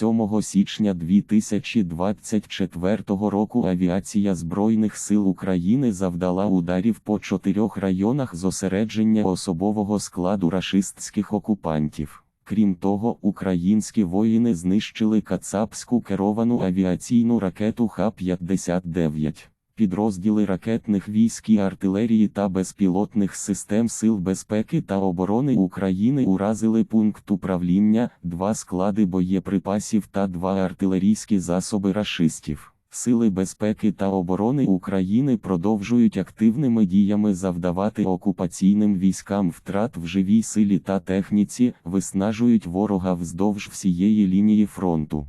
7 січня 2024 року авіація Збройних сил України завдала ударів по чотирьох районах зосередження особового складу рашистських окупантів. Крім того, українські воїни знищили кацапську керовану авіаційну ракету Х-59. Підрозділи ракетних військ і артилерії та безпілотних систем Сил безпеки та оборони України уразили пункт управління, два склади боєприпасів та два артилерійські засоби рашистів. Сили безпеки та оборони України продовжують активними діями завдавати окупаційним військам втрат в живій силі та техніці, виснажують ворога вздовж всієї лінії фронту.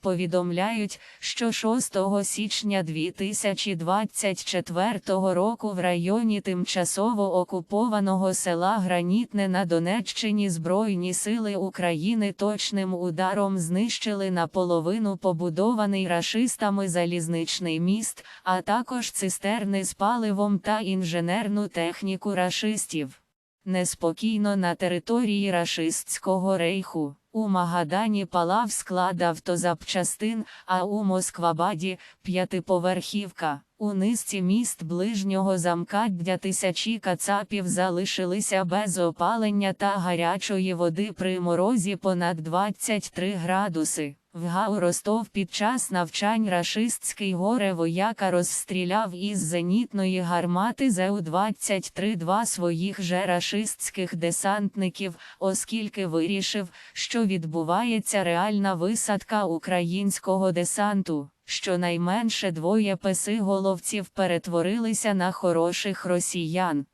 Повідомляють, що 6 січня 2024 року в районі тимчасово окупованого села Гранітне на Донеччині Збройні сили України точним ударом знищили наполовину побудований рашистами залізничний міст, а також цистерни з паливом та інженерну техніку рашистів. Неспокійно на території рашистського рейху. У Магадані палав склад автозапчастин, а у Москвабаді п'ятиповерхівка. У низці міст ближнього замкаддя тисячі кацапів залишилися без опалення та гарячої води при морозі понад 23 градуси. В ГАУ Ростов під час навчань рашистський горе вояка розстріляв із зенітної гармати ЗУ-23 два своїх же рашистських десантників, оскільки вирішив, що відбувається реальна висадка українського десанту. Щонайменше двоє песиголовців перетворилися на хороших росіян.